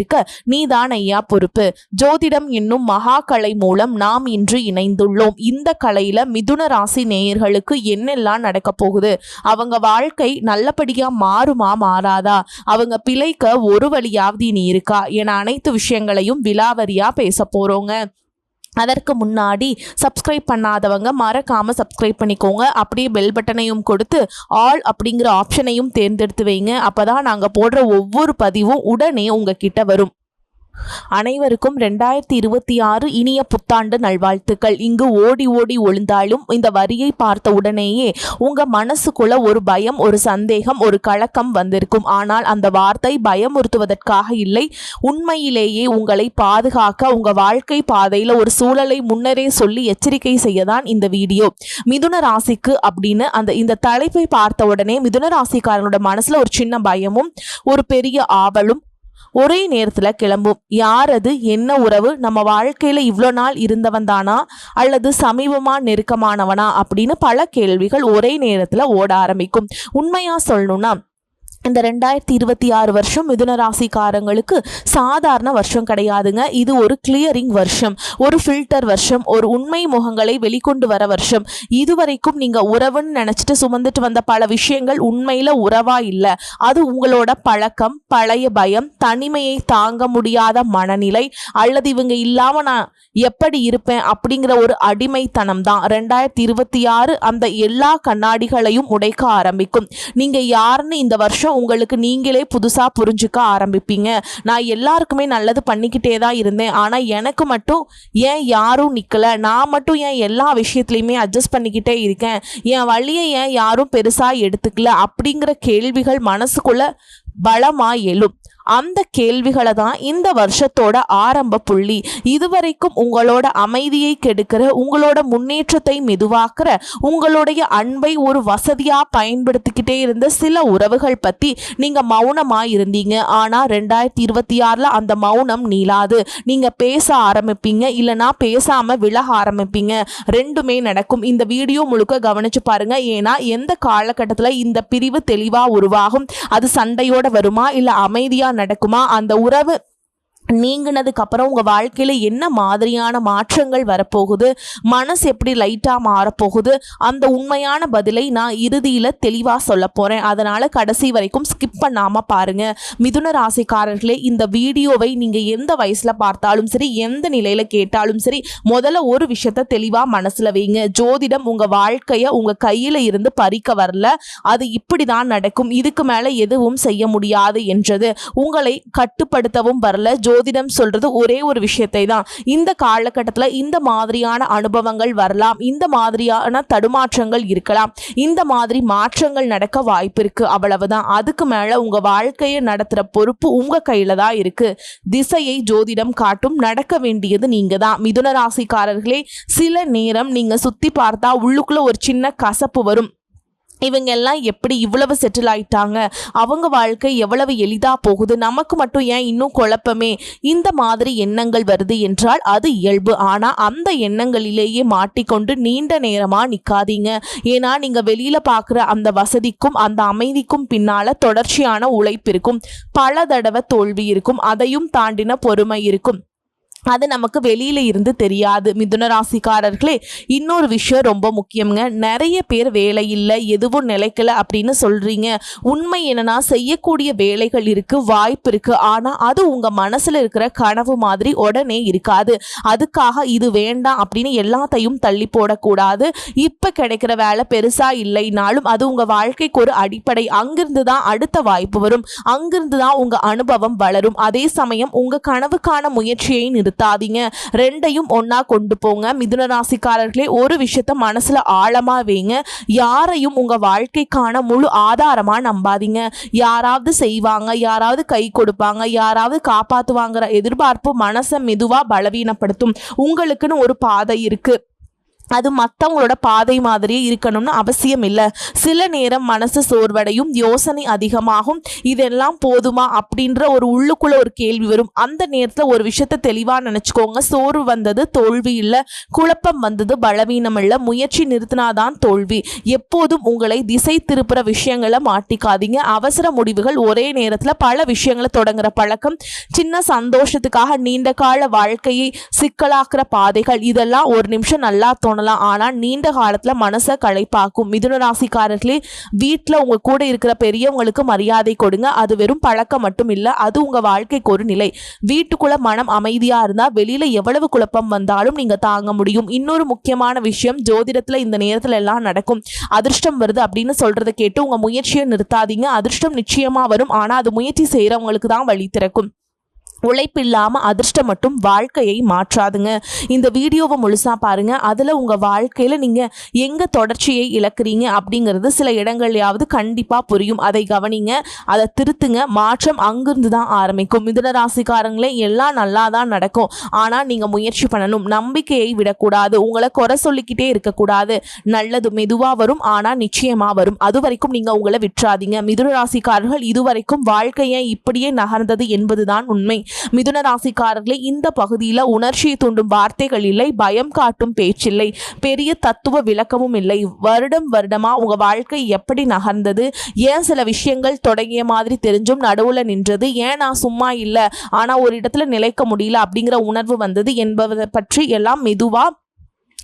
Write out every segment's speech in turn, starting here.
இருக்க நீதான் ஐயா பொறுப்பு. ஜோதிடம் என்னும் மகா கலை மூலம் நாம் இன்று இணைந்துள்ளோம். இந்த கலையில மிதுன ராசி நேயர்களுக்கு என்னெல்லாம் நடக்க போகுது? அவங்க வாழ்க்கை நல்லபடியா மாறுமா மாறாதா? அவங்க பிழைக்க ஒரு வழியாவது இனி இருக்கா? என அனைத்து விஷயங்களையும் விலாவரியா பேச போறோங்க. அதற்கு முன்னாடி சப்ஸ்கிரைப் பண்ணாதவங்க மறக்காமல் சப்ஸ்கிரைப் பண்ணிக்கோங்க. அப்படியே பெல் பட்டனையும் கொடுத்து ஆல் அப்படிங்கிற ஆப்ஷனையும் தேர்ந்தெடுத்து வைங்க. அப்போ தான் நாங்கள் போடுற ஒவ்வொரு பதிவும் உடனே உங்ககிட்ட வரும். அனைவருக்கும் ரெண்டாயிரத்தி இருபத்தி ஆறு இனிய புத்தாண்டு நல்வாழ்த்துக்கள். இங்கு ஓடி ஓடி ஒளிந்தாலும் இந்த வரியை பார்த்த உடனேயே உங்க மனசுக்குள்ள ஒரு பயம் ஒரு சந்தேகம் ஒரு கலக்கம் வந்திருக்கும். ஆனால் அந்த வார்த்தை பயமுறுத்துவதற்காக இல்லை. உண்மையிலேயே உங்களை பாதுகாக்க உங்க வாழ்க்கை பாதையில ஒரு சூழலை முன்னரே சொல்லி எச்சரிக்கை செய்யதான் இந்த வீடியோ. மிதுன ராசிக்கு அப்படின்னு அந்த இந்த தலைப்பை பார்த்த உடனே மிதுன ராசிக்காரனோட மனசுல ஒரு சின்ன பயமும் ஒரு பெரிய ஆவலும் ஒரே நேரத்தில் கிளம்பும். யார் அது? என்ன உறவு? நம்ம வாழ்க்கையில் இவ்வளோ நாள் இருந்தவன் தானா? அல்லது சமீபமாக நெருக்கமானவனா? அப்படின்னு பல கேள்விகள் ஒரே நேரத்தில் ஓட ஆரம்பிக்கும். உண்மையாக சொல்லணும்னா இந்த ரெண்டாயிரத்தி இருபத்தி ஆறு வருஷம் மிதுன ராசிக்காரங்களுக்கு சாதாரண வருஷம் கிடையாதுங்க. இது ஒரு கிளியரிங் வருஷம் ஒரு ஃபில்டர் வருஷம் ஒரு உண்மை முகங்களை வெளிக்கொண்டு வர வருஷம். இதுவரைக்கும் நீங்கள் உறவுன்னு நினச்சிட்டு சுமந்துட்டு வந்த பல விஷயங்கள் உண்மையில் உறவா இல்லை. அது உங்களோட பழக்கம் பழைய பயம் தனிமையை தாங்க முடியாத மனநிலை அல்லது இவங்க இல்லாமல் நான் எப்படி இருப்பேன் அப்படிங்கிற ஒரு அடிமைத்தனம் தான். ரெண்டாயிரத்தி இருபத்தி ஆறு அந்த எல்லா கண்ணாடிகளையும் உடைக்க ஆரம்பிக்கும். நீங்கள் யாருன்னு இந்த வருஷம் உங்களுக்கு நீங்களே புதுசாக புரிஞ்சுக்க ஆரம்பிப்பீங்க. நான் எல்லாருக்குமே நல்லது பண்ணிக்கிட்டே தான் இருந்தேன். ஆனால் எனக்கு மட்டும் ஏன் யாரும் நிற்கலை நான் மட்டும் ஏன் எல்லா விஷயத்துலையுமே அட்ஜஸ்ட் பண்ணிக்கிட்டே இருக்கேன்? என் வழியை ஏன் யாரும் பெருசாக எடுத்துக்கல? அப்படிங்கிற கேள்விகள் மனசுக்குள்ளே பலமா எழும் அந்த கேள்விகளை தான் இந்த வருஷத்தோட ஆரம்ப புள்ளி. இதுவரைக்கும் உங்களோட அமைதியை கெடுக்கிற உங்களோட முன்னேற்றத்தை மெதுவாக்குற உங்களுடைய அன்பை ஒரு வசதியாக பயன்படுத்திக்கிட்டே இருந்த சில உறவுகள் பற்றி நீங்கள் மௌனமாக இருந்தீங்க ஆனால் ரெண்டாயிரத்தி இருபத்தி ஆறில் அந்த மௌனம் நீளாது. நீங்கள் பேச ஆரம்பிப்பீங்க இல்லைன்னா பேசாமல் விலக ஆரம்பிப்பீங்க. ரெண்டுமே நடக்கும். இந்த வீடியோ முழுக்க கவனிச்சு பாருங்க. ஏன்னா எந்த காலகட்டத்தில் இந்த பிரிவு தெளிவாக உருவாகும் அது சண்டையோட வருமா? இல்லை அமைதியா நடக்குமா? அந்த உறவு நீங்கினதுக்கு அப்புறம் உங்கள் வாழ்க்கையில் என்ன மாதிரியான மாற்றங்கள் வரப்போகுது? மனசு எப்படி லைட்டாக மாறப்போகுது? அந்த உண்மையான பதிலை நான் இறுதியில் தெளிவாக சொல்ல போகிறேன் அதனால் கடைசி வரைக்கும் ஸ்கிப் பண்ணாமல் பாருங்கள் மிதுன ராசிக்காரர்களே இந்த வீடியோவை நீங்கள் எந்த வயசில் பார்த்தாலும் சரி எந்த நிலையில் கேட்டாலும் சரி முதல்ல ஒரு விஷயத்த தெளிவாக மனசில் வைங்க. ஜோதிடம் உங்கள் வாழ்க்கையை உங்கள் கையில் இருந்து பறிக்க வரல. அது இப்படி தான் நடக்கும். இதுக்கு மேலே எதுவும் செய்ய முடியாது என்றது. உங்களை கட்டுப்படுத்தவும் வரல. ஜோதிடம் சொல்றது ஒரே ஒரு விஷயத்தை தான் இந்த காலகட்டத்தில் இந்த மாதிரியான அனுபவங்கள் வரலாம். இந்த மாதிரியான தடுமாற்றங்கள் இருக்கலாம். இந்த மாதிரி மாற்றங்கள் நடக்க வாய்ப்பு இருக்கு அவ்வளவுதான். அதுக்கு மேல உங்க வாழ்க்கையை நடத்துற பொறுப்பு உங்க கையில தான் இருக்கு. திசையை ஜோதிடம் காட்டும் நடக்க வேண்டியது நீங்க தான் மிதுன ராசிக்காரர்களே சில நேரம் நீங்க சுத்தி பார்த்தா உள்ளுக்குள்ள ஒரு சின்ன கசப்பு வரும். இவங்க எல்லாம் எப்படி இவ்வளவு செட்டில் ஆயிட்டாங்க? அவங்க வாழ்க்கை எவ்வளவு எளிதா போகுது? நமக்கு மட்டும் ஏன் இன்னும் குழப்பமே? இந்த மாதிரி எண்ணங்கள் வருது என்றால் அது இயல்பு. ஆனா அந்த எண்ணங்களிலேயே மாட்டிக்கொண்டு நீண்ட நேரமா நிக்காதீங்க. ஏன்னா நீங்க வெளியில பார்க்குற அந்த வசதிக்கும் அந்த அமைதிக்கும் பின்னால தொடர்ச்சியான உழைப்பு இருக்கும். பல தடவை தோல்வி இருக்கும். அதையும் தாண்டின பொறுமை இருக்கும். அது நமக்கு வெளியில இருந்து தெரியாது. மிதுன ராசிக்காரர்களே இன்னொரு விஷயம் ரொம்ப முக்கியங்க நிறைய பேர் வேலை இல்லை எதுவும் நிலைக்கல அப்படின்னு சொல்றீங்க. உண்மை என்னன்னா செய்யக்கூடிய வேலைகள் இருக்கு வாய்ப்பு இருக்கு. ஆனா அது உங்க மனசுல இருக்கிற கனவு மாதிரி உடனே இருக்காது. அதுக்காக இது வேண்டாம் அப்படின்னு எல்லாத்தையும் தள்ளி போடக்கூடாது. இப்ப கிடைக்கிற வேலை பெருசா இல்லைனாலும் அது உங்க வாழ்க்கைக்கு ஒரு அடிப்படை. அங்கிருந்து தான் அடுத்த வாய்ப்பு வரும். அங்கிருந்து தான் உங்க அனுபவம் வளரும். அதே சமயம் உங்க கனவுக்கான முயற்சியை நிறுத்த நிறுத்தாதீங்க ரெண்டையும் ஒன்றா கொண்டு போங்க. மிதுன ராசிக்காரர்களே ஒரு விஷயத்த மனசுல ஆழமா வைங்க. யாரையும் உங்க வாழ்க்கைக்கான முழு ஆதாரமா நம்பாதீங்க. யாராவது செய்வாங்க யாராவது கை கொடுப்பாங்க யாராவது காப்பாத்துவாங்கிற எதிர்பார்ப்பு மனசை மெதுவா பலவீனப்படுத்தும். உங்களுக்குன்னு ஒரு பாதை இருக்கு. அது மற்றவங்களோட பாதை மாதிரியே இருக்கணும்னு அவசியம் இல்லை. சில நேரம் மனசு சோர்வடையும் யோசனை அதிகமாகும். இதெல்லாம் போதுமா அப்படின்ற ஒரு உள்ளுக்குள்ள ஒரு கேள்வி வரும். அந்த நேரத்தில் ஒரு விஷயத்த தெளிவாக நினச்சிக்கோங்க. சோர்வு வந்தது தோல்வி இல்லை. குழப்பம் வந்தது பலவீனம் இல்லை. முயற்சி நிறுத்தினாதான் தோல்வி. எப்போதும் உங்களை திசை திருப்புற விஷயங்களை மாட்டிக்காதீங்க. அவசர முடிவுகள் ஒரே நேரத்தில் பல விஷயங்களை தொடங்குற பழக்கம். சின்ன சந்தோஷத்துக்காக நீண்ட கால வாழ்க்கையை சிக்கலாக்குற பாதைகள். இதெல்லாம் ஒரு நிமிஷம் நல்லா பண்ணலாம். ஆனால் நீண்ட காலத்தில் மனசை களைப்பாக்கும். மிதுன ராசிக்காரர்களே வீட்டில் உங்க கூட இருக்கிற பெரியவங்களுக்கு மரியாதை கொடுங்க. அது வெறும் பழக்கம் மட்டும் இல்லை அது உங்க வாழ்க்கைக்கு ஒரு நிலை. வீட்டுக்குள்ள மனம் அமைதியா இருந்தால் வெளியில எவ்வளவு குழப்பம் வந்தாலும் நீங்க தாங்க முடியும். இன்னொரு முக்கியமான விஷயம் ஜோதிடத்தில் இந்த நேரத்தில் எல்லாம் நடக்கும். அதிர்ஷ்டம் வருது அப்படின்னு சொல்றதை கேட்டு உங்க முயற்சியை நிறுத்தாதீங்க. அதிர்ஷ்டம் நிச்சயமா வரும். ஆனால் அது முயற்சி செய்யறவங்களுக்கு தான் வழி திறக்கும். உழைப்பில்லாமல் அதிர்ஷ்டம் மட்டும் வாழ்க்கையை மாற்றாதுங்க. இந்த வீடியோவை முழுசாக பாருங்கள் அதில் உங்கள் வாழ்க்கையில் நீங்கள் எங்கே தொடர்ச்சியை இழக்கிறீங்க அப்படிங்கிறது சில இடங்கள்லையாவது கண்டிப்பாக புரியும். அதை கவனிங்க. அதை திருத்துங்க. மாற்றம் அங்கிருந்து தான் ஆரம்பிக்கும். மிதுன ராசிக்காரங்களே எல்லாம் நல்லா தான் நடக்கும். ஆனால் நீங்கள் முயற்சி பண்ணணும். நம்பிக்கையை விடக்கூடாது. உங்களை குறை சொல்லிக்கிட்டே இருக்கக்கூடாது. நல்லது மெதுவாக வரும். ஆனால் நிச்சயமாக வரும். அது வரைக்கும் நீங்கள் உங்களை விற்றாதீங்க மிதுன ராசிக்காரர்கள் இதுவரைக்கும் வாழ்க்கையை இப்படியே நகர்ந்தது என்பதுதான் உண்மை. மிதுன ராசிக்காரர்களே இந்த பகுதியில் உணர்ச்சியை தூண்டும் வார்த்தைகள் இல்லை பயம் காட்டும் பேச்சில்லை பெரிய தத்துவ விளக்கமும் இல்லை. வருடம் வருடமா உங்க வாழ்க்கை எப்படி நகர்ந்தது? ஏன் சில விஷயங்கள் தொடங்கிய மாதிரி தெரிஞ்சும் நடுவுல நின்றது? ஏன் நான் சும்மா இல்லை? ஆனா ஒரு இடத்துல நிலைக்க முடியல அப்படிங்கிற உணர்வு வந்தது என்பதை பற்றி எல்லாம் மெதுவா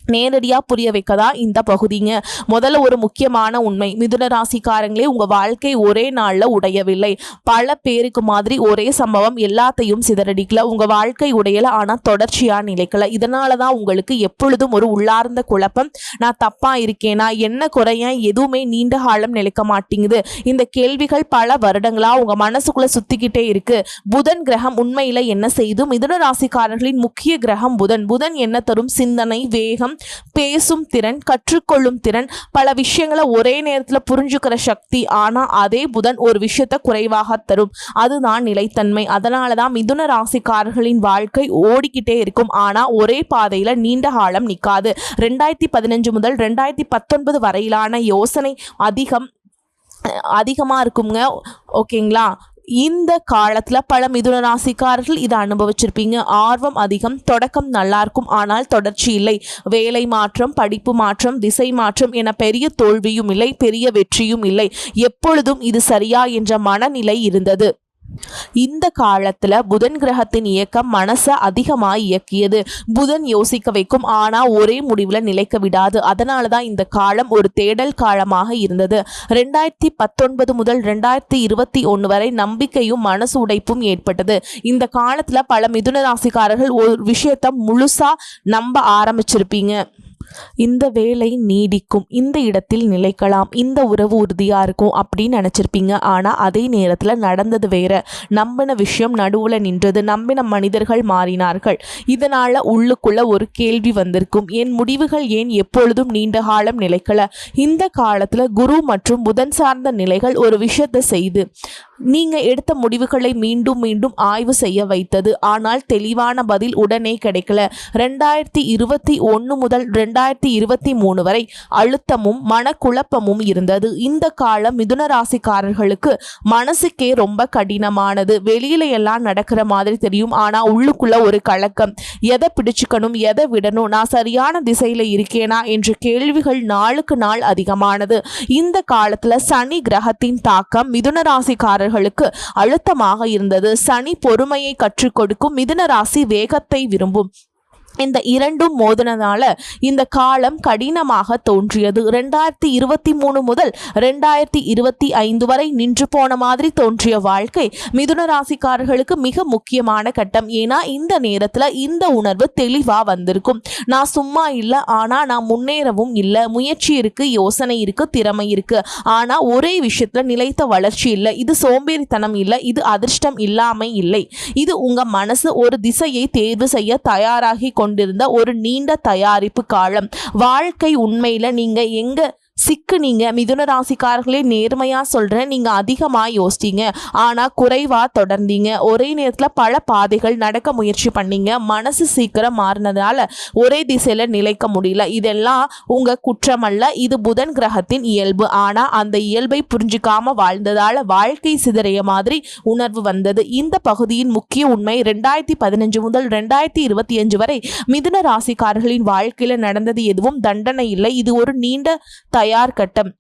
நேரடியாக புரிய வைக்க தான் இந்த பகுதிங்க? முதல்ல ஒரு முக்கியமான உண்மை. மிதுன ராசிக்காரங்களே உங்கள் வாழ்க்கை ஒரே நாளில் உடையவில்லை. பல பேருக்கு மாதிரி ஒரே சம்பவம் எல்லாத்தையும் சிதறடிக்கல. உங்கள் வாழ்க்கை உடையலை ஆனால் தொடர்ச்சியாக நிலைக்கல. இதனால தான் உங்களுக்கு எப்பொழுதும் ஒரு உள்ளார்ந்த குழப்பம். நான் தப்பாக இருக்கேனா? என்ன குறையன் எதுவுமே நீண்ட காலம் நிலைக்க மாட்டேங்குது. இந்த கேள்விகள் பல வருடங்களாக உங்கள் மனசுக்குள்ளே சுற்றிக்கிட்டே இருக்கு. புதன் கிரகம் உண்மையில் என்ன செய்து? மிதுன ராசிக்காரர்களின் முக்கிய கிரகம் புதன். புதன் என்ன தரும்? சிந்தனை வேகம் பேசும் திறன் கற்றுக்கொள்ளும் திறன் பல விஷயங்களை ஒரே நேரத்தில் புரிஞ்சுக்கிற சக்தி ஆனால் அதே புதன் ஒரு விஷயத்தை குறைவாக தரும். அதுதான் நிலைத்தன்மை. அதனால தான் மிதுன ராசிக்காரர்களின் வாழ்க்கை ஓடிக்கிட்டே இருக்கும். ஆனால் ஒரே பாதையில் நீண்ட காலம் நிற்காது ரெண்டாயிரத்தி பதினஞ்சு முதல் ரெண்டாயிரத்தி பத்தொன்பது வரையிலான யோசனை அதிகம் அதிகமாக இருக்குங்க. ஓகேங்களா? இந்த காலத்தில் பல மிதுன ராசிக்காரர்கள் இதை அனுபவிச்சிருப்பீங்க. ஆர்வம் அதிகம் தொடக்கம் நல்லா இருக்கும் ஆனால் தொடர்ச்சி இல்லை. வேலை மாற்றம் படிப்பு மாற்றம் திசை மாற்றம் என பெரிய தோல்வியும் இல்லை பெரிய வெற்றியும் இல்லை. எப்பொழுதும் இது சரியா என்ற மனநிலை இருந்தது. இந்த காலத்துல புதன் கிரகத்தின் இயக்கம் மனசை அதிகமாக இயக்கியது. புதன் யோசிக்க வைக்கும் ஆனா ஒரே முடிவுல நிலைக்க விடாது. அதனால தான் இந்த காலம் ஒரு தேடல் காலமாக இருந்தது. ரெண்டாயிரத்தி பத்தொன்பது முதல் ரெண்டாயிரத்தி இருபத்தி ஒன்று வரை நம்பிக்கையும் மனசு உடைப்பும் ஏற்பட்டது. இந்த காலத்துல பல மிதுன ராசிக்காரர்கள் ஒரு விஷயத்த முழுசா நம்ப ஆரம்பிச்சிருப்பீங்க. இந்த வேலை நீடிக்கும் இந்த இடத்தில் நிலைக்கலாம் இந்த உறவு உறுதியாக இருக்கும் அப்படின்னு நினச்சிருப்பீங்க. ஆனால் அதே நேரத்தில் நடந்தது வேற. நம்பின விஷயம் நடுவில் நின்றது நம்பின மனிதர்கள் மாறினார்கள். இதனால் உள்ளுக்குள்ள ஒரு கேள்வி வந்திருக்கும். என் முடிவுகள் ஏன் எப்பொழுதும் நீண்ட காலம் நிலைக்கல? இந்த காலத்தில் குரு மற்றும் புதன் சார்ந்த நிலைகள் ஒரு விஷயத்தை செய்து நீங்கள் எடுத்த முடிவுகளை மீண்டும் மீண்டும் ஆய்வு செய்ய வைத்தது. ஆனால் தெளிவான பதில் உடனே கிடைக்கல. ரெண்டாயிரத்தி இருபத்தி ஒன்று முதல் ரெண்டு ரெண்டாயிரத்தி இருபத்தி மூணு வரை அழுத்தமும் மனக்குழப்பமும் இருந்தது. இந்த காலம் மிதுன ராசிக்காரர்களுக்கு மனசுக்கே ரொம்ப கடினமானது. வெளியில எல்லாம் நடக்கிற மாதிரி தெரியும். ஆனா உள்ளுக்குள்ள ஒரு கலக்கம். எதை பிடிச்சுக்கணும் எதை விடணும் நான் சரியான திசையில இருக்கேனா என்ற கேள்விகள் நாளுக்கு நாள் அதிகமானது. இந்த காலத்துல சனி கிரகத்தின் தாக்கம் மிதுன ராசிக்காரர்களுக்கு அழுத்தமாக இருந்தது. சனி பொறுமையை கற்றுக் கொடுக்கும் மிதுன ராசி வேகத்தை விரும்பும். இந்த இரண்டும் மோதினதால இந்த காலம் கடினமாக தோன்றியது. ரெண்டாயிரத்தி இருபத்தி மூணு முதல் ரெண்டாயிரத்தி இருபத்தி ஐந்து வரை நின்று போன மாதிரி தோன்றிய வாழ்க்கை மிதுன ராசிக்காரர்களுக்கு மிக முக்கியமான கட்டம். ஏன்னா இந்த நேரத்தில் இந்த உணர்வு தெளிவாக வந்திருக்கும். நான் சும்மா இல்லை ஆனால் நான் முன்னேறவும் இல்லை. முயற்சி இருக்கு யோசனை இருக்கு திறமை இருக்கு. ஆனால் ஒரே விஷயத்தில் நிலைத்த வளர்ச்சி இல்லை. இது சோம்பேறித்தனம் இல்லை. இது அதிர்ஷ்டம் இல்லாமல் இல்லை. இது உங்க மனசு ஒரு திசையை தேர்வு செய்ய தயாராகி கொண்டிருந்த ஒரு நீண்ட தயாரிப்பு காலம். வாழ்க்கை உண்மையில நீங்க எங்க சிக்கு நீங்கள் மிதுன ராசிக்காரர்களே நேர்மையா சொல்றேன். நீங்க அதிகமா யோசிச்சீங்க. ஆனா குறைவா தொடர்ந்தீங்க. ஒரே நேரத்துல பல பாதைகள் நடக்க முயற்சி பண்ணீங்க. மனசு சீக்கிரம் மாறினதால ஒரே திசையில நிலைக்க முடியல. இதெல்லாம் உங்க குற்றமல்ல. இது புதன் கிரகத்தின் இயல்பு. ஆனா அந்த இயல்பை புரிஞ்சுக்காம வாழ்ந்ததால வாழ்க்கை சிதறிய மாதிரி உணர்வு வந்தது. இந்த பகுதியின் முக்கிய உண்மை ரெண்டாயிரத்தி பதினஞ்சு முதல் ரெண்டாயிரத்தி இருபத்தி அஞ்சு வரை மிதுன ராசிக்காரர்களின் வாழ்க்கையில நடந்தது எதுவும் தண்டனை இல்லை. இது ஒரு நீண்ட தயார் கட்டம்.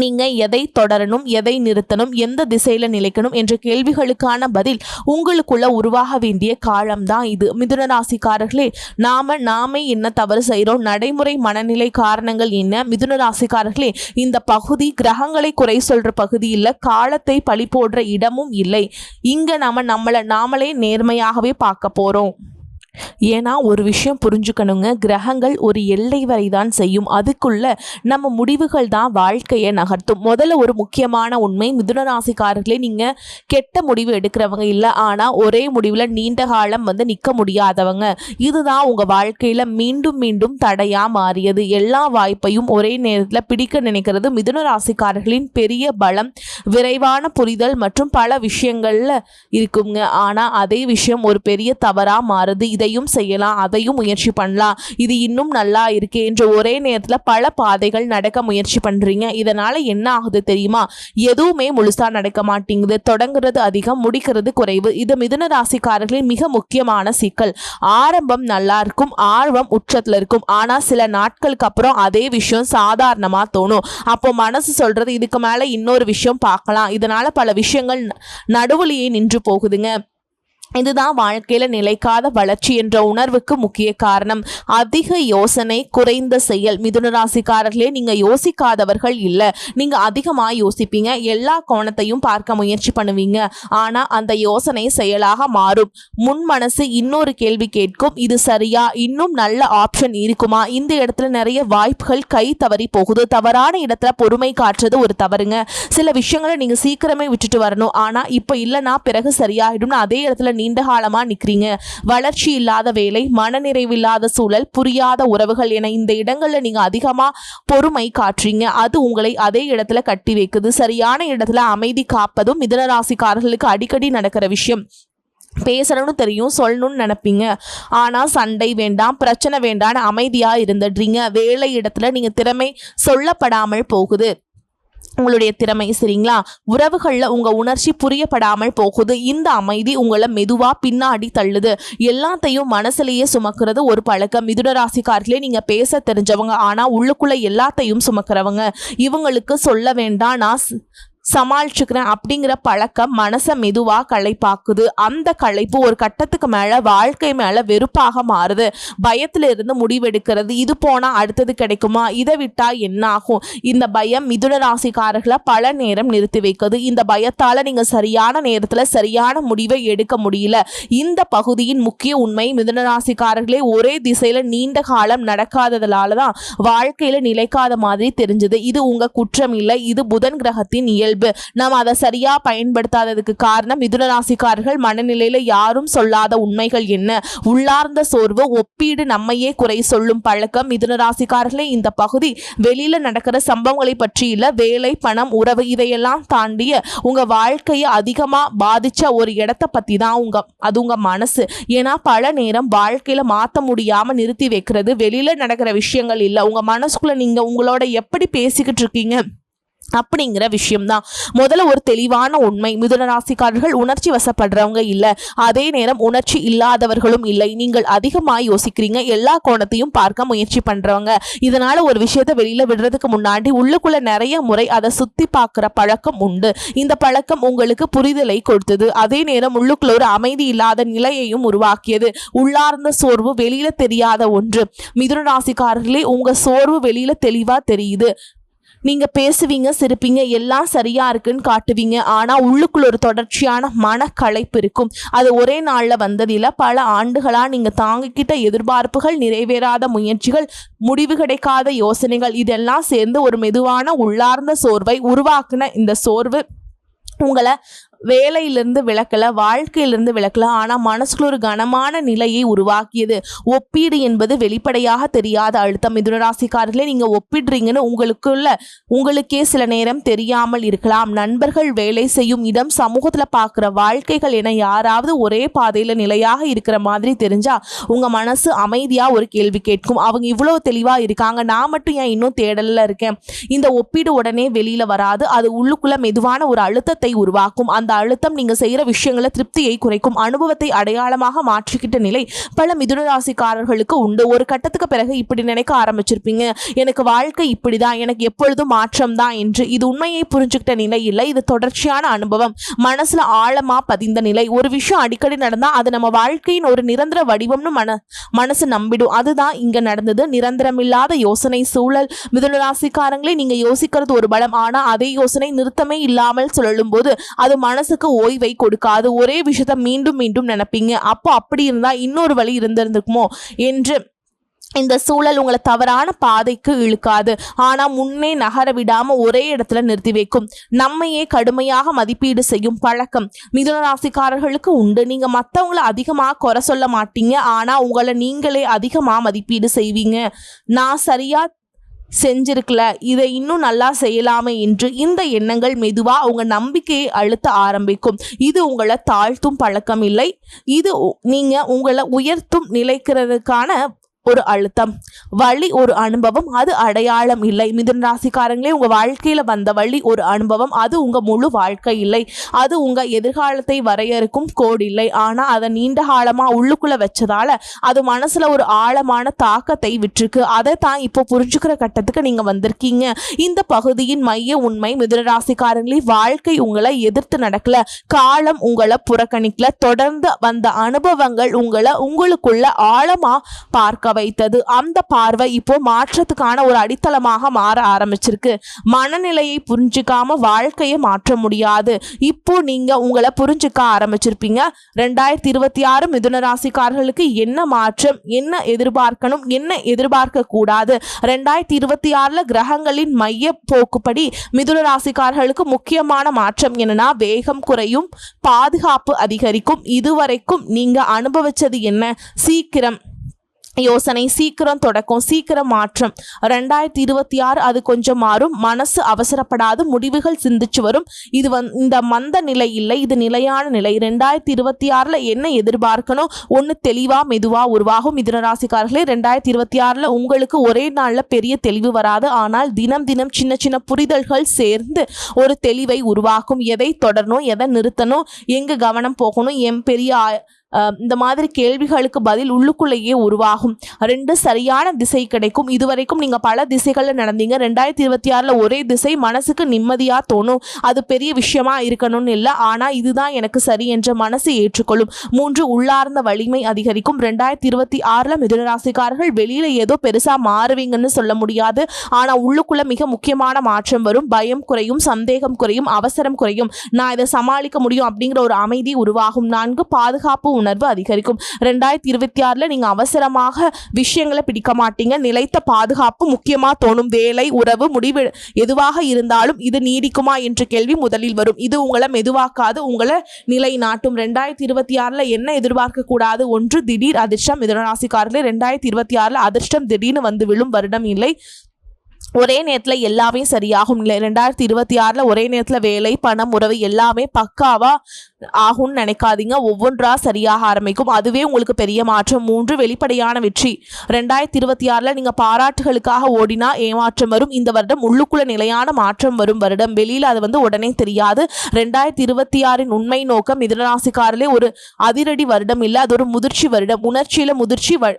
நீங்கள் எதை தொடரணும் எதை நிறுத்தணும் எந்த திசையில் நிலைக்கணும் என்ற கேள்விகளுக்கான பதில் உங்களுக்குள்ள உருவாக வேண்டிய காலம்தான் இது. மிதுன ராசிக்காரர்களே நாம நாமே என்ன தவறு செய்கிறோம் நடைமுறை மனநிலை காரணங்கள் என்ன? மிதுன ராசிக்காரர்களே இந்த பகுதி கிரகங்களை குறை சொல்ற பகுதி இல்லை காலத்தை பழி போடுற இடமும் இல்லை. இங்கே நாம நம்மளை நாமளே நேர்மையாகவே பார்க்க போகிறோம் ஏன்னா ஒரு விஷயம் புரிஞ்சுக்கணுங்க. கிரகங்கள் ஒரு எல்லை வரை தான் செய்யும். அதுக்குள்ள நம்ம முடிவுகள் தான் வாழ்க்கையை நகர்த்தும். முதல்ல ஒரு முக்கியமான உண்மை மிதுன ராசிக்காரர்களே நீங்கள் கெட்ட முடிவு எடுக்கிறவங்க இல்லை. ஆனால் ஒரே முடிவில் நீண்ட காலம் வந்து நிற்க முடியாதவங்க. இதுதான் உங்கள் வாழ்க்கையில் மீண்டும் மீண்டும் தடையாக மாறியது. எல்லா வாய்ப்பையும் ஒரே நேரத்தில் பிடிக்க நினைக்கிறது மிதுன ராசிக்காரர்களின் பெரிய பலம் விரைவான புரிதல் மற்றும் பல விஷயங்களில் இருக்குங்க. ஆனால் அதே விஷயம் ஒரு பெரிய தவறாக மாறுது. இதை இதையும் செய்யலாம் அதையும் முயற்சி பண்ணலாம். இது இன்னும் நல்லா இருக்கே என்ற ஒரே நேரத்தில் பல பாதைகள் நடக்க முயற்சி பண்ணுறீங்க இதனால் என்ன ஆகுது தெரியுமா? எதுவுமே முழுசாக நடக்க மாட்டேங்குது. தொடங்குறது அதிகம் முடிக்கிறது குறைவு. இது மிதுன ராசிக்காரர்களின் மிக முக்கியமான சிக்கல். ஆரம்பம் நல்லா இருக்கும் ஆர்வம் உச்சத்தில் இருக்கும். ஆனால் சில நாட்களுக்கு அப்புறம் அதே விஷயம் சாதாரணமாக தோணும். அப்போ மனசு சொல்கிறது இதுக்கு மேலே இன்னொரு விஷயம் பார்க்கலாம். இதனால் பல விஷயங்கள் ந- நடுவுலையே நின்று போகுதுங்க. இதுதான் வாழ்க்கையில நிலைக்காத வளர்ச்சி என்ற உணர்வுக்கு முக்கிய காரணம். அதிக யோசனை குறைந்த செயல். மிதுன ராசிக்காரர்களே நீங்க யோசிக்காதவர்கள் இல்ல. நீங்க அதிகமா யோசிப்பீங்க. எல்லா கோணத்தையும் பார்க்க முயற்சி பண்ணுவீங்க. ஆனா அந்த யோசனை செயலாக மாறும். முன் மனசு இன்னொரு கேள்வி கேட்கும். இது சரியா? இன்னும் நல்ல ஆப்ஷன் இருக்குமா? இந்த இடத்துல நிறைய வாய்ப்புகள் கை தவறி போகுது. தவறான இடத்துல பொறுமை காட்டுறது ஒரு தவறுங்க. சில விஷயங்களை நீங்க சீக்கிரமே விட்டுட்டு வரணும். ஆனா இப்ப இல்லைன்னா பிறகு சரியாயிடும்னு அதே இடத்துல நீண்ட காலமா நிக்கிறீங்க. வளர்ச்சி இல்லாத வேலை மனநிறைவில்லாத சூழல் புரியாத உறவுகள் என இந்த இடங்கள்ல நீங்க அதிகமா பொறுமை காட்டுறீங்க. அது உங்களை அதே இடத்துல கட்டி வைக்குது. சரியான இடத்துல அமைதி காப்பதும் மிதுன ராசிக்காரர்களுக்கு அடிக்கடி நடக்கிற விஷயம். பேசணும்னு தெரியும் சொல்லணும்னு நினைப்பீங்க. ஆனால் சண்டை வேண்டாம் பிரச்சனை வேண்டாம்னு அமைதியாக இருந்துடுறீங்க. வேலை இடத்துல நீங்கள் திறமை சொல்லப்படாமல் போகுது. உங்களுடைய திறமை சரிங்களா? உறவுகளில் உங்கள் உணர்ச்சி புரியப்படாமல் போகுது. இந்த அமைதி உங்களை மெதுவாக பின்னாடி தள்ளுது. எல்லாத்தையும் மனசுலேயே சுமக்கிறது ஒரு பழக்கம். மிதுன ராசிக்காரர்களே நீங்கள் பேச தெரிஞ்சவங்க. ஆனால் உள்ளுக்குள்ளே எல்லாத்தையும் சுமக்கிறவங்க. இவங்களுக்கு சொல்ல வேண்டாம். நான் சமாளிச்சுக்கிறேன் அப்படிங்கிற பழக்கம் மனசை மெதுவாக களைப்பாக்குது. அந்த களைப்பு ஒரு கட்டத்துக்கு மேலே வாழ்க்கை மேலே வெறுப்பாக மாறுது. பயத்துல இருந்து முடிவெடுக்கிறது இது போனால் அடுத்தது கிடைக்குமா? இதை விட்டால் என்ன ஆகும் இந்த பயம் மிதுன ராசிக்காரர்களை பல நேரம் நிறுத்தி வைக்குது. இந்த பயத்தால் நீங்கள் சரியான நேரத்தில் சரியான முடிவை எடுக்க முடியல. இந்த பகுதியின் முக்கிய உண்மை மிதுன ராசிக்காரர்களே ஒரே திசையில் நீண்ட காலம் நடக்காததால தான் வாழ்க்கையில் நிலைக்காத மாதிரி தெரிஞ்சது. இது உங்கள் குற்றம் இல்லை. இது புதன் கிரகத்தின் இயல்பு. நாம் அதை சரியா பயன்படுத்தாததுக்கு காரணம் மிதுன ராசிக்காரர்கள் மனநிலையில யாரும் சொல்லாத உண்மைகள் என்ன? உள்ளார்ந்த சோர்வு ஒப்பீடு நம்மையே குறை சொல்லும் பழக்கம் மிதுன ராசிக்காரர்களே இந்த பகுதி வெளியில நடக்கிற சம்பவங்களை பற்றி இல்ல. வேலை பணம் உறவு இதையெல்லாம் தாண்டிய உங்க வாழ்க்கையை அதிகமா பாதிச்ச ஒரு இடத்த பத்தி தான் உங்க அது உங்க மனசு. ஏன்னா பல நேரம் வாழ்க்கையில மாத்த முடியாம நிறுத்தி வைக்கிறது வெளியில நடக்கிற விஷயங்கள் இல்ல. உங்க மனசுக்குள்ள நீங்க உங்களோட எப்படி பேசிக்கிட்டு இருக்கீங்க? அப்படிங்கிற விஷயம்தான். முதல்ல ஒரு தெளிவான உண்மை. மிதுன ராசிக்காரர்கள் உணர்ச்சி வசப்படுறவங்க இல்லை. அதே நேரம் உணர்ச்சி இல்லாதவர்களும் இல்லை. நீங்கள் அதிகமாக யோசிக்கிறீங்க. எல்லா கோணத்தையும் பார்க்க முயற்சி பண்ணுறவங்க இதனால் ஒரு விஷயத்த வெளியில் விடுறதுக்கு முன்னாடி உள்ளுக்குள்ளே நிறைய முறை அதை சுற்றி பார்க்குற பழக்கம் உண்டு. இந்த பழக்கம் உங்களுக்கு புரிதலை கொடுத்தது. அதே நேரம் உள்ளுக்குள்ள ஒரு அமைதி இல்லாத நிலையையும் உருவாக்கியது. உள்ளார்ந்த சோர்வு வெளியில் தெரியாத ஒன்று. மிதுன ராசிக்காரர்களே உங்கள் சோர்வு வெளியில் தெளிவாக தெரியுது. நீங்கள் பேசுவீங்க சிரிப்பீங்க எல்லாம் சரியாக இருக்குன்னு காட்டுவீங்க. ஆனால் உள்ளுக்குள்ள ஒரு தொடர்ச்சியான மனக்களைப்பு இருக்கும். அது ஒரே நாளில் வந்ததில்ல. பல ஆண்டுகளாக நீங்கள் தாங்கிக்கிட்ட எதிர்பார்ப்புகள் நிறைவேறாத முயற்சிகள் முடிவு கிடைக்காத யோசனைகள் இதெல்லாம் சேர்ந்து ஒரு மெதுவான உள்ளார்ந்த சோர்வை உருவாக்குன இந்த சோர்வு உங்களை வேலையிலிருந்து விளக்கல வாழ்க்கையிலிருந்து விளக்கல ஆனால் மனசுக்குள்ள ஒரு கனமான நிலையை உருவாக்கியது. ஒப்பீடு என்பது வெளிப்படையாக தெரியாத அழுத்தம். மிதுன ராசிக்காரர்களே நீங்கள் ஒப்பிடுறீங்கன்னு உங்களுக்குள்ள உங்களுக்கே சில நேரம் தெரியாமல் இருக்கலாம். நண்பர்கள் வேலை செய்யும் இடம் சமூகத்தில் பார்க்குற வாழ்க்கைகள் என யாராவது ஒரே பாதையில் நிலையாக இருக்கிற மாதிரி தெரிஞ்சா உங்கள் மனசு அமைதியாக ஒரு கேள்வி கேட்கும். அவங்க இவ்வளோ தெளிவாக இருக்காங்க. நான் மட்டும் ஏன் இன்னும் தேடலில் இருக்கேன்? இந்த ஒப்பீடு உடனே வெளியில் வராது. அது உள்ளுக்குள்ள மெதுவான ஒரு அழுத்தத்தை உருவாக்கும். அந்த அழுத்தம் நீங்கள் செய்கிற விஷயங்களை திருப்தியை குறைக்கும் அனுபவத்தை அடையாளமாக மாற்றிக்கிட்ட நிலை பல மிதுனராசிக்காரர்களுக்கு உண்டு. ஒரு கட்டத்துக்கு பிறகு இப்படி நினைக்க ஆரம்பிச்சிருப்பீங்க. எனக்கு வாழ்க்கை இப்படி தான் எனக்கு எப்பொழுதும் மாற்றம் தான் என்று. இது உண்மையை புரிஞ்சுக்கிட்ட நிலை இல்லை. இது தொடர்ச்சியான அனுபவம். மனசுல ஆழமா பதிந்த நிலை. ஒரு விஷயம் அடிக்கடி நடந்தா அது நம்ம வாழ்க்கையின் ஒரு நிரந்தர வடிவம்னு மன மனசு நம்பிடும். அதுதான் இங்க நடந்தது. நிரந்தரமில்லாத யோசனை சூழல். மிதுனராசிக்காரங்களே நீங்க யோசிக்கிறது ஒரு பலம். ஆனா அதே யோசனை நிறுத்தமே இல்லாமல் சுழலும் போது அது மனசுக்கு ஓய்வை கொடுக்காது. ஒரே விஷயத்த மீண்டும் மீண்டும் நினைப்பீங்க. அப்போ அப்படி இருந்தா இன்னொரு வழி இருந்திருந்துக்குமோ என்று இந்த சூழல் உங்களை தவறான பாதைக்கு இழுக்காது. ஆனால் முன்னே நகர விடாமல் ஒரே இடத்துல நிறுத்தி வைக்கும். நம்மையே கடுமையாக மதிப்பீடு செய்யும் பழக்கம் மிதுன ராசிக்காரர்களுக்கு உண்டு. நீங்கள் மற்றவங்கள அதிகமாக குறை சொல்ல மாட்டீங்க. ஆனால் உங்களை நீங்களே அதிகமாக மதிப்பீடு செய்வீங்க. நான் சரியாக செஞ்சிருக்கல. இதை இன்னும் நல்லா செய்யலாமே என்று இந்த எண்ணங்கள் மெதுவாக உங்கள் நம்பிக்கையை அழுத்த ஆரம்பிக்கும். இது உங்களை தாழ்த்தும் பழக்கம் இல்லை. இது உ- உங்களை உயர்த்தும் நிலைக்கிறதுக்கான ஒரு அழுத்தம். வழி ஒரு அனுபவம் அது அடையாளம் இல்லை. மிதுன ராசிக்காரங்களே உங்கள் வாழ்க்கையில் வந்த வழி ஒரு அனுபவம். அது உங்கள் முழு வாழ்க்கை இல்லை. அது உங்கள் எதிர்காலத்தை வரையறுக்கும் கோடு இல்லை. ஆனால் அதை நீண்ட காலமாக உள்ளுக்குள்ளே வச்சதால அது மனசில் ஒரு ஆழமான தாக்கத்தை விட்டுருக்கு. அதை தான் இப்போ புரிஞ்சுக்கிற கட்டத்துக்கு நீங்கள் வந்திருக்கீங்க. இந்த பகுதியின் மைய உண்மை மிதுன ராசிக்காரங்களே வாழ்க்கை உங்களை எதிர்த்து நடக்கல. காலம் உங்களை புறக்கணிக்கல. தொடர்ந்து வந்த அனுபவங்கள் உங்களை உங்களுக்குள்ள ஆழமாக பார்க்க வைத்தது. அந்த பார்வை இப்போ மாற்றத்துக்கான ஒரு அடித்தளமாக மாற ஆரம்பிச்சிருக்கு. மனநிலையை புரிஞ்சுக்காம வாழ்க்கையை மாற்ற முடியாது. இப்போ நீங்க உங்களை புரிஞ்சுக்க ஆரம்பிச்சிருப்பீங்க. ரெண்டாயிரத்தி இருபத்தி ஆறு மிதுன ராசிக்காரர்களுக்கு என்ன மாற்றம் என்ன எதிர்பார்க்கணும் என்ன எதிர்பார்க்க கூடாது ரெண்டாயிரத்தி இருபத்தி ஆறுல கிரகங்களின் மைய போக்குப்படி மிதுன ராசிக்காரர்களுக்கு முக்கியமான மாற்றம் என்னன்னா வேகம் குறையும் பாதுகாப்பு அதிகரிக்கும். இதுவரைக்கும் நீங்க அனுபவிச்சது என்ன? சீக்கிரம். யோசனை சீக்கிரம் தொடக்கம் சீக்கிரம் மாற்றம். ரெண்டாயிரத்தி இருபத்தி ஆறு அது கொஞ்சம் மாறும். மனசு அவசரப்படாது. முடிவுகள் சிந்திச்சு வரும். இது வந் இந்த மந்த நிலை இல்லை. இது நிலையான நிலை. ரெண்டாயிரத்தி இருபத்தி ஆறில் என்ன எதிர்பார்க்கணும்? ஒன்று தெளிவாக மெதுவாக உருவாகும். மிதுனராசிக்காரர்களே ரெண்டாயிரத்தி இருபத்தி ஆறில் உங்களுக்கு ஒரே நாளில் பெரிய தெளிவு வராது. ஆனால் தினம் தினம் சின்ன சின்ன புரிதல்கள் சேர்ந்து ஒரு தெளிவை உருவாக்கும். எதை தொடரணும்? எதை நிறுத்தணும்? எங்கே கவனம் போகணும்? என் பெரிய இந்த மாதிரி கேள்விகளுக்கு பதில் உள்ளுக்குள்ளேயே உருவாகும். ரெண்டு சரியான திசை கிடைக்கும். இதுவரைக்கும் நீங்கள் பல திசைகளில் நடந்தீங்க. ரெண்டாயிரத்தி இருபத்தி ஆறில் ஒரே திசை மனசுக்கு நிம்மதியாக தோணும். அது பெரிய விஷயமா இருக்கணும்னு இல்லை. ஆனால் இதுதான் எனக்கு சரி என்ற மனசு ஏற்றுக்கொள்ளும். மூன்று உள்ளார்ந்த வலிமை அதிகரிக்கும். ரெண்டாயிரத்தி இருபத்தி ஆறில் மிதுனராசிக்காரர்கள் வெளியில் ஏதோ பெருசாக மாறுவீங்கன்னு சொல்ல முடியாது. ஆனால் உள்ளுக்குள்ள மிக முக்கியமான மாற்றம் வரும். பயம் குறையும் சந்தேகம் குறையும் அவசரம் குறையும். நான் இதை சமாளிக்க முடியும் அப்படிங்கிற ஒரு அமைதி உருவாகும். நான்கு பாதுகாப்பு உணர்வு அதிகரிக்கும். ரெண்டாயிரத்தி இருபத்தி ஆறில் நீங்கள் அவசரமாக விஷயங்களை பிடிக்க மாட்டீங்க. நிலைத்த பாதுகாப்பு முக்கியமாக தோணும். வேலை உறவு முடிவு எதுவாக இருந்தாலும் இது நீடிக்குமா என்ற கேள்வி முதலில் வரும். இது உங்களை மெதுவாக்காது உங்களை நிலை நாட்டும் ரெண்டாயிரத்தி இருபத்தி ஆறில் என்ன எதிர்பார்க்க கூடாது ஒன்று திடீர் அதிர்ஷ்டம். மிதனராசிக்காரர்களே ரெண்டாயிரத்தி இருபத்தி ஆறில் அதிர்ஷ்டம் திடீர்னு வந்து விழும் வருடம் இல்லை. ஒரே நேரத்தில் எல்லாமே சரியாகும். இல்லை ரெண்டாயிரத்தி இருபத்தி ஆறில் ஒரே நேரத்தில் வேலை பணம் உறவு எல்லாமே பக்காவாக ஆகும்னு நினைக்காதீங்க. ஒவ்வொன்றா சரியாக ஆரம்பிக்கும். அதுவே உங்களுக்கு பெரிய மாற்றம். மூன்று வெளிப்படையான வெற்றி. ரெண்டாயிரத்தி இருபத்தி ஆறில் நீங்கள் பாராட்டுகளுக்காக ஓடினா ஏமாற்றம் வரும். இந்த வருடம் உள்ளுக்குள்ள நிலையான மாற்றம் வரும் வருடம். வெளியில் அது வந்து உடனே தெரியாது. ரெண்டாயிரத்தி இருபத்தி ஆறின் உண்மை நோக்கம் மிதனராசிக்காரிலே ஒரு அதிரடி வருடம் இல்லை அது ஒரு முதிர்ச்சி வருடம். உணர்ச்சியில் முதிர்ச்சி வ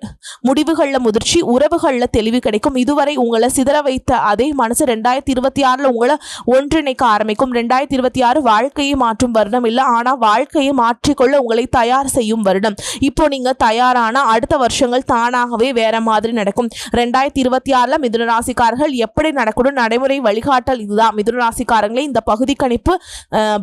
முடிவுகளில் முதிர்ச்சி உறவுகளில் தெளிவு கிடைக்கும். இதுவரை உங்களை சிதற வைத்த அதே மனசு ரெண்டாயிரத்தி இருபத்தி ஆறில் உங்களை ஒன்றிணைக்க ஆரம்பிக்கும். ரெண்டாயிரத்தி இருபத்தி ஆறு வாழ்க்கையை மாற்றும் வருடம் இல்லை ஆனால் வாழ்க்கையை மாற்றிக்கொள்ள உங்களை தயார் செய்யும் வருடம். இப்போ நீங்கள் தயாரான அடுத்த வருஷங்கள் தானாகவே வேற மாதிரி நடக்கும். ரெண்டாயிரத்தி இருபத்தி ஆறில் மிதுன ராசிக்காரர்கள் எப்படி நடக்கணும்? நடைமுறை வழிகாட்டல் இதுதான். மிதுன ராசிக்காரங்களே இந்த பகுதி கணிப்பு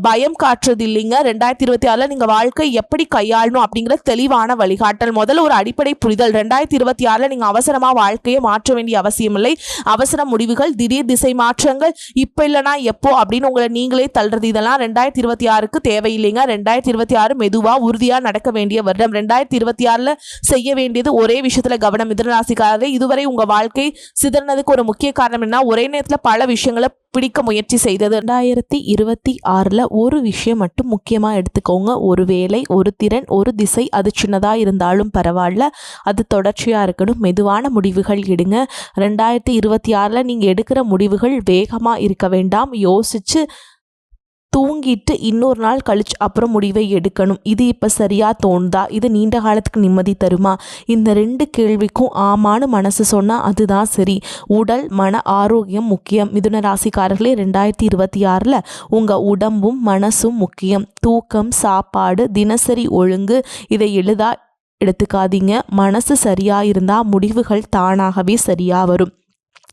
பயம் காட்டுறது இல்லைங்க ரெண்டாயிரத்தி இருபத்தி ஆறில் நீங்கள் வாழ்க்கை எப்படி கையாளணும் அப்படிங்கிற தெளிவான வழிகாட்டல். முதல்ல ஒரு அடிப்படை புரிதல். ரெண்டாயிரத்தி இருபத்தி ஆறில் நீங்கள் அவசரமாக வாழ்க்கையை மாற்ற வேண்டிய அவசியம் இல்லை அவசரம் அவசர முடிவுகள் திடீர் திசை மாற்றங்கள் இப்போ இல்லைனா எப்போ அப்படின்னு உங்களை நீங்களே தள்ளுறது. இதெல்லாம் ரெண்டாயிரத்தி இருபத்தி ஆறுக்கு தேவையில்லைங்க. ரெண்டாயிரத்தி இருபத்தி ஆறு மெதுவாக உறுதியாக நடக்க வேண்டிய வருடம். ரெண்டாயிரத்தி இருபத்தி ஆறில் செய்ய வேண்டியது ஒரே விஷயத்தில் கவனம். மிதனராசிக்காரரே இதுவரை உங்கள் வாழ்க்கை சிதறினதுக்கு ஒரு முக்கிய காரணம் என்ன ஒரே நேரத்தில் பல விஷயங்களை பிடிக்க முயற்சி செய்தது. ரெண்டாயிரத்தி இருபத்தி ஆறில் ஒரு விஷயம் மட்டும் முக்கியமாக எடுத்துக்கோங்க. ஒரு வேலை ஒரு திறன் ஒரு திசை அது சின்னதாக இருந்தாலும் பரவாயில்ல. அது தொடர்ச்சியாக இருக்கணும். மெதுவான முடிவுகள் எடுங்க. ரெண்டாயிரத்தி இருபத்தி ஆறில் நீங்கள் எடுக்கிற முடிவுகள் வேகமாக இருக்க வேண்டாம். யோசித்து தூங்கிட்டு இன்னொரு நாள் கழிச்சு அப்புறம் முடிவை எடுக்கணும். இது இப்போ சரியாக தோணுதா? இது நீண்ட காலத்துக்கு நிம்மதி தருமா? இந்த ரெண்டு கேள்விக்கும் ஆமான்னு மனசு சொன்னால் அதுதான் சரி. உடல் மன ஆரோக்கியம் முக்கியம். மிதுன ராசிக்காரர்களே ரெண்டாயிரத்தி இருபத்தி ஆறில் உங்கள் உடம்பும் மனசும் முக்கியம். தூக்கம் சாப்பாடு தினசரி ஒழுங்கு இதை எழுதா எடுத்துக்காதீங்க. மனசு சரியாக இருந்தால் முடிவுகள் தானாகவே சரியாக வரும்.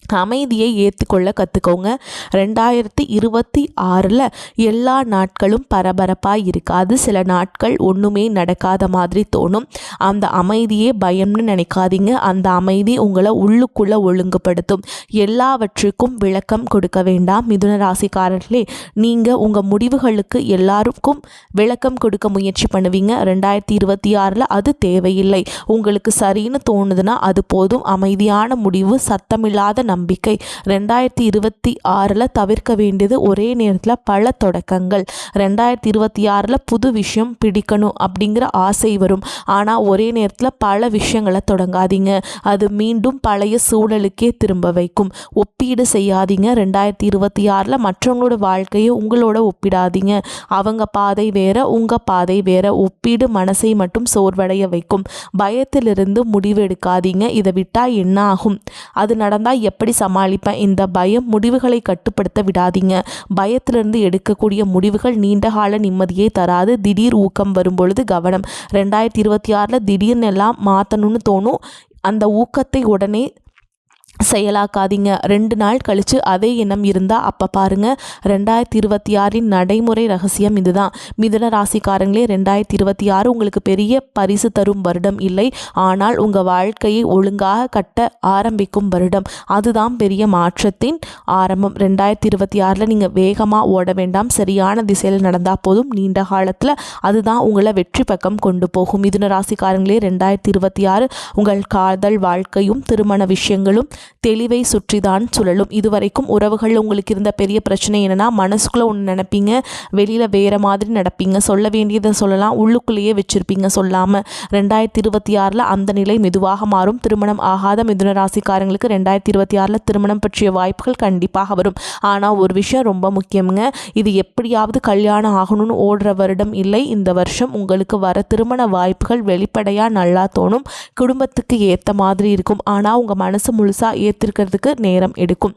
அமைதியை ஏற்றுக்கொள்ள கற்றுக்கோங்க ரெண்டாயிரத்தி இருபத்தி ஆறில் எல்லா நாட்களும் பரபரப்பாக இருக்காது சில நாட்கள் ஒன்றுமே நடக்காத மாதிரி தோணும். அந்த அமைதியே பயம்னு நினைக்காதீங்க. அந்த அமைதி உங்களை உள்ளுக்குள்ளே ஒழுங்குபடுத்தும். எல்லாவற்றுக்கும் விளக்கம் கொடுக்க வேண்டாம். மிதுன ராசிக்காரர்களே நீங்கள் உங்கள் முடிவுகளுக்கு எல்லாருக்கும் விளக்கம் கொடுக்க முயற்சி பண்ணுவீங்க. ரெண்டாயிரத்தி இருபத்தி ஆறில் அது தேவையில்லை. உங்களுக்கு சரின்னு தோணுதுன்னா அது போதும். அமைதியான முடிவு சத்தமில்லாத நம்பிக்கை. ரெண்டாயிரத்தி இருபத்தி ஆறில் தவிர்க்க வேண்டியது ஒரே நேரத்தில் பல தொடக்கங்கள். ரெண்டாயிரத்தி இருபத்தி ஆறில் புது விஷயம் பிடிக்கணும் அப்படிங்கிற ஆசை வரும். ஆனால் ஒரே நேரத்தில் பல விஷயங்களை தொடங்காதீங்க. அது மீண்டும் பழைய சூழலுக்கே திரும்ப வைக்கும். ஒப்பீடு செய்யாதீங்க. ரெண்டாயிரத்தி இருபத்தி ஆறில் மற்றவங்களோட வாழ்க்கையை உங்களோட ஒப்பிடாதீங்க. அவங்க பாதை வேற உங்கள் பாதை வேற. ஒப்பீடு மனசை மட்டும் சோர்வடைய வைக்கும். பயத்திலிருந்து முடிவு எடுக்காதீங்க இதை விட்டால் என்ன ஆகும்? அது நடந்தால் எப்படி சமாளிப்பேன்? இந்த பயம் முடிவுகளை கட்டுப்படுத்த விடாதீங்க. பயத்திலிருந்து எடுக்கக்கூடிய முடிவுகள் நீண்ட கால நிம்மதியை தராது. திடீர் ஊக்கம் வரும்பொழுது கவனம். ரெண்டாயிரத்தி இருபத்தி ஆறில் திடீர்னு எல்லாம் மாற்றணும்னு தோணும். அந்த ஊக்கத்தை உடனே செயலாக்காதீங்க. ரெண்டு நாள் கழித்து அதே எண்ணம் இருந்தால் அப்போ பாருங்கள் ரெண்டாயிரத்தி இருபத்தி ஆறின் நடைமுறை ரகசியம் இதுதான். மிதுன ராசிக்காரங்களே ரெண்டாயிரத்தி இருபத்தி ஆறு உங்களுக்கு பெரிய பரிசு தரும் வருடம் இல்லை. ஆனால் உங்கள் வாழ்க்கையை ஒழுங்காக கட்ட ஆரம்பிக்கும் வருடம். அதுதான் பெரிய மாற்றத்தின் ஆரம்பம். ரெண்டாயிரத்தி இருபத்தி ஆறில் நீங்கள் வேகமாக ஓட வேண்டாம். சரியான திசையில் நடந்தால் போதும். நீண்ட காலத்தில் அதுதான் உங்களை வெற்றி பக்கம் கொண்டு போகும். மிதுன ராசிக்காரங்களே ரெண்டாயிரத்தி இருபத்தி ஆறு உங்கள் காதல் வாழ்க்கையும் திருமண விஷயங்களும் தெளிவை சுற்றிதான் சுழலும். இதுவரைக்கும் உறவுகள் உங்களுக்கு இருந்த பெரிய பிரச்சனை என்னன்னா மனசுக்குள்ளே ஒன்று நினைப்பீங்க வெளியில் வேறு மாதிரி நடப்பீங்க. சொல்ல வேண்டியதை சொல்லலாம் உள்ளுக்குள்ளேயே வச்சுருப்பீங்க சொல்லாமல் ரெண்டாயிரத்தி இருபத்தி ஆறில் அந்த நிலை மெதுவாக மாறும். திருமணம் ஆகாத மிதுன ராசிக்காரங்களுக்கு ரெண்டாயிரத்தி இருபத்தி ஆறில் திருமணம் பற்றிய வாய்ப்புகள் கண்டிப்பாக வரும். ஆனால் ஒரு விஷயம் ரொம்ப முக்கியமுங்க. இது எப்படியாவது கல்யாணம் ஆகணும்னு ஓடுற வருடம் இல்லை. இந்த வருஷம் உங்களுக்கு வர திருமண வாய்ப்புகள் வெளிப்படையாக நல்லா தோணும். குடும்பத்துக்கு ஏற்ற மாதிரி இருக்கும். ஆனால் உங்கள் மனசு முழுசாக ஏற்றிருக்கிறதுக்கு நேரம் எடுக்கும்.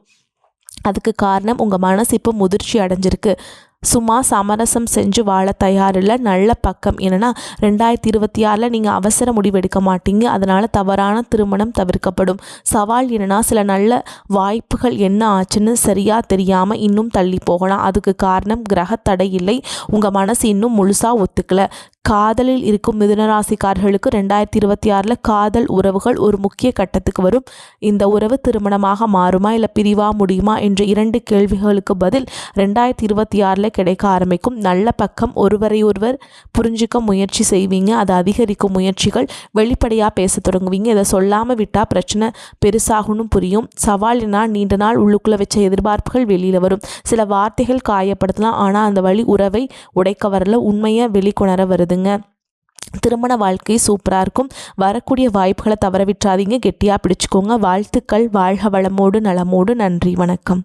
அதுக்கு காரணம் உங்கள் மனசு இப்போ முதிர்ச்சி அடைஞ்சிருக்கு. சும்மா சமரசம் செஞ்சு வாழ தயாரில்லை நல்ல பக்கம். என்னென்னா ரெண்டாயிரத்தி இருபத்தி ஆறில் நீங்கள் அவசர முடிவெடுக்க மாட்டீங்க. அதனால் தவறான திருமணம் தவிர்க்கப்படும். சவால் என்னென்னா சில நல்ல வாய்ப்புகள் என்ன ஆச்சுன்னு சரியாக தெரியாமல் இன்னும் தள்ளி போகலாம். அதுக்கு காரணம் கிரக தடை இல்லை. உங்கள் மனசு இன்னும் முழுசாக ஒத்துக்கலை. காதலில் இருக்கும் மிதுனராசிக்காரர்களுக்கு ரெண்டாயிரத்தி இருபத்தி ஆறில் காதல் உறவுகள் ஒரு முக்கிய கட்டத்துக்கு வரும். இந்த உறவு திருமணமாக மாறுமா இல்லை பிரிவா முடியுமா என்ற இரண்டு கேள்விகளுக்கு பதில் ரெண்டாயிரத்தி இருபத்தி ஆறில் கிடைக்க ஆரம்பிக்கும். நல்ல பக்கம் ஒருவரை ஒருவர் புரிஞ்சிக்க முயற்சி செய்வீங்க. அதை அதிகரிக்கும் முயற்சிகள். வெளிப்படையாக பேச தொடங்குவீங்க. இதை சொல்லாமல் விட்டால் பிரச்சனை பெருசாகணும் புரியும். சவாலினால் நீண்ட நாள் உள்ளுக்குள்ளே வச்ச எதிர்பார்ப்புகள் வெளியில் வரும். சில வார்த்தைகள் காயப்படுத்தலாம். ஆனால் அந்த வழி உறவை உடைக்க வரல. உண்மையை வெளிக்கொணர வருது. வருதுங்க திருமண வாழ்க்கை சூப்பராக இருக்கும். வரக்கூடிய வாய்ப்புகளை தவற விட்டுறாதீங்க. கெட்டியாக பிடிச்சிக்கோங்க. வாழ்த்துக்கள். வாழ்க வளமோடு நலமோடு. நன்றி. வணக்கம்.